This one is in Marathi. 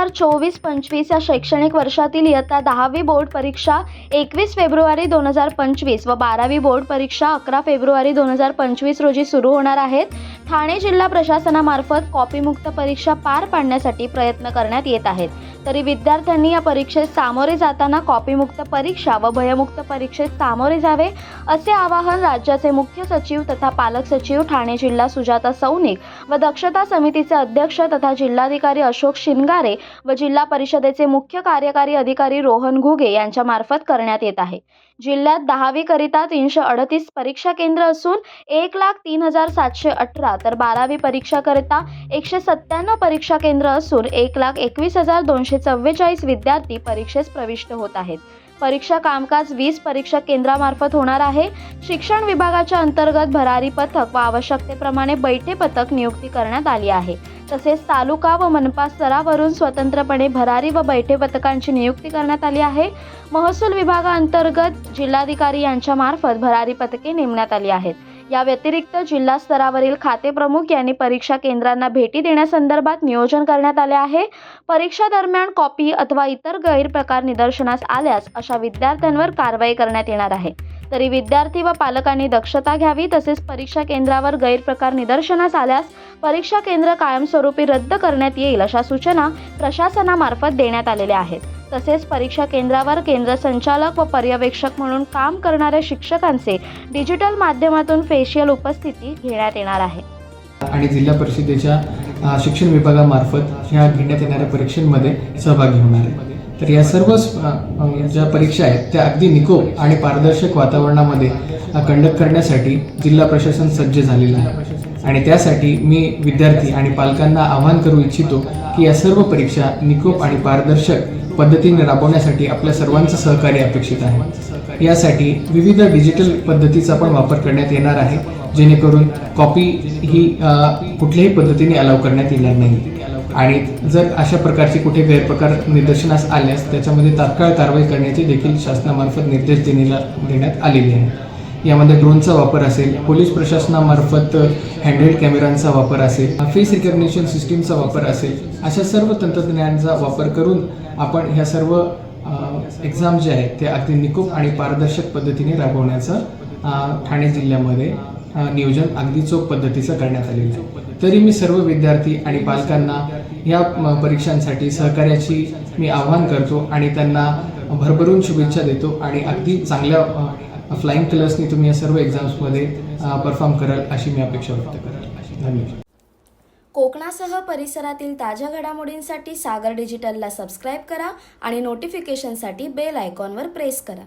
हजार चोवीस पंचवीस या शैक्षणिक वर्षातील इयत्ता दहावी बोर्ड परीक्षा एकवीस फेब्रुवारी दोन हजार पंचवीस व बारावी बोर्ड परीक्षा अकरा फेब्रुवारी दोन हजार पंचवीस रोजी सुरू होणार आहेत. ठाणे जिल्हा प्रशासनामार्फत कॉपीमुक्त परीक्षा पार पाडण्यासाठी प्रयत्न करण्यात येत आहेत. तरी विद्यार्थ्यांनी या परीक्षेत सामोरे जाताना कॉपीमुक्त परीक्षा व भयमुक्त परीक्षेत सामोरे जावे असे आवाहन राज्याचे मुख्य सचिव तथा पालक सचिव ठाणे जिल्हा सुजाता सौनिक व दक्षता समितीचे अध्यक्ष तथा जिल्हाधिकारी अशोक शिनगारे व जिल्हा परिषदेचे मुख्य कार्यकारी अधिकारी रोहन घुगे यांच्या मार्फत करण्यात येत आहे. जिल्ह्यात दहावीकरिता तीनशे अडतीस परीक्षा केंद्र असून एक लाख तीन हजार सातशे अठरा तर बारावी परीक्षाकरिता एकशे सत्त्याण्णव परीक्षा केंद्र असून एक लाख एकवीस हजार दोनशे चव्वेचाळीस विद्यार्थी परीक्षेस प्रविष्ट होत आहेत. परीक्षा कामकाज वीस परीक्षा केंद्रामार्फत होणार आहे. शिक्षण विभागाच्या अंतर्गत भरारी पथक व आवश्यकतेप्रमाणे बैठे पथक नियुक्ती करण्यात आली आहे. तसेच तालुका व मनपा स्तरावरून स्वतंत्रपणे भरारी व बैठे पथकांची नियुक्ती करण्यात आली आहे. महसूल विभागाअंतर्गत जिल्हाधिकारी यांच्यामार्फत भरारी पथके नेमण्यात आली आहेत. या व्यतिरिक्त जिल्हा स्तरावरील खाते प्रमुख यांनी परीक्षा केंद्रांना भेटी देण्यासंदर्भात नियोजन करण्यात आले आहे. परीक्षा दरम्यान कॉपी अथवा इतर गैरप्रकार निदर्शनास आल्यास अशा विद्यार्थ्यांवर कारवाई करण्यात येणार आहे. तरी विद्यार्थी व पालकांनी दक्षता घ्यावी तसेच परीक्षा केंद्रावर गैरप्रकार निदर्शनास आल्यास परीक्षा केंद्र कायमस्वरूपी रद्द करण्यात येईल अशा सूचना प्रशासनामार्फत देण्यात आलेल्या आहेत. तसेच परीक्षा केंद्रावर केंद्र संचालक व पर्यवेक्षक म्हणून काम करणाऱ्या शिक्षकांचे डिजिटल माध्यमातून फेशियल उपस्थिती घेण्यात येणार आहे. आणि जिल्हा परिषदेच्या शिक्षण विभागामार्फत ह्या घेण्यात येणाऱ्या परीक्षांमध्ये सहभागी होणार आहे. तर या सर्व ज्या परीक्षा आहेत त्या अगदी निकोप आणि पारदर्शक वातावरणामध्ये कंडक्ट करण्यासाठी जिल्हा प्रशासन सज्ज झालेलं आहे. आणि त्यासाठी मी विद्यार्थी आणि पालकांना आवाहन करू इच्छितो की या सर्व परीक्षा निकोप आणि पारदर्शक पद्धतीने राबवण्यासाठी आपल्या सर्वांचं सहकार्य अपेक्षित आहे. यासाठी विविध डिजिटल पद्धतीचा पण वापर करण्यात येणार आहे जेणेकरून कॉपी ही कुठल्याही पद्धतीने अलाव करण्यात येणार नाही. आणि जर अशा प्रकारचे कुठे गैरप्रकार निदर्शनास आल्यास त्याच्यामध्ये तात्काळ कारवाई करण्याचे देखील शासनामार्फत निर्देश देण्याला देण्यात आलेले आहे यामध्ये ड्रोनचा वापर असेल पोलीस प्रशासनामार्फत हँडहेल्ड कॅमेरांचा वापर असेल फेस रिकग्निशन सिस्टीमचा वापर असेल अशा सर्व तंत्रज्ञानाचा वापर करून आपण ह्या सर्व एक्झाम जे आहेत ते अगदी निकोप आणि पारदर्शक पद्धतीने राबवण्याचं ठाणे जिल्ह्यामध्ये नियोजन अगदी चोख पद्धतीचं करण्यात आलेलं आहे. तरी मी सर्व विद्यार्थी आणि पालकांना या परीक्षांसाठी सहकार्याची मी आवाहन करतो आणि त्यांना भरभरून शुभेच्छा देतो आणि अगदी चांगल्या फ्लाईंग कलर्सनी तुम्ही या सर्व एक्झाम्समध्ये परफॉर्म कराल अशी मी अपेक्षा व्यक्त कराल धन्यवाद. कोकणासह परिसरातील ताज्या घडामोडींसाठी सागर डिजिटलला सबस्क्राईब करा आणि नोटिफिकेशनसाठी बेल आयकॉनवर प्रेस करा.